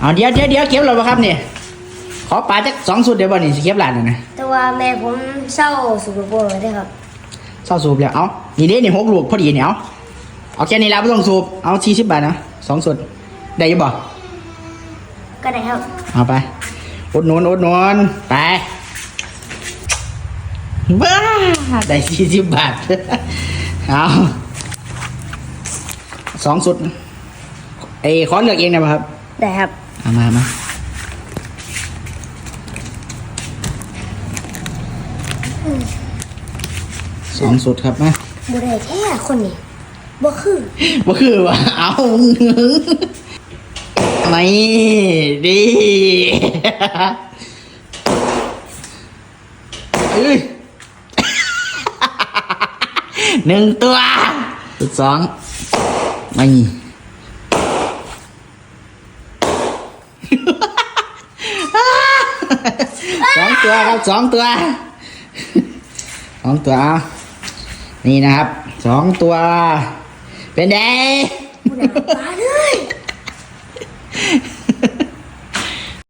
เอาเดี๋ยวเดี๋ยวเดี๋ยวเก็บเราบ่ครับเนี่ยขอปลาจักสองสุดเดี๋ยวบ่นี่สิเก็บหลานน่ะนะแต่ว่าแม่ผมเศร้าสุขภาพเลยครับเศร้าสูบแล้วเอานี่เด้นี่หกลูกพอดีเนี่ยเอาเอาแค่นี้แล้วไม่ต้องสูบเอาสี่สิบบาทนะสองสุดได้อยังบ่ก็ได้ครับเอาไปอุดหนุนอุดหนุนไปบ้าได้สี่สิบบาทเอาสองสุดไอ้ขอเลือกเองนะครับ ได้ครับ เอามามาสองสุดครับมาบ่ได้แท้คนนี้บ่คือว่าคือว่าเอาไม่ดีเอ้ยหนึ่งตัวสุดสองไม่ สองตัวครับสองตัวสองตัว นี่นะครับสองตัว เป็นไง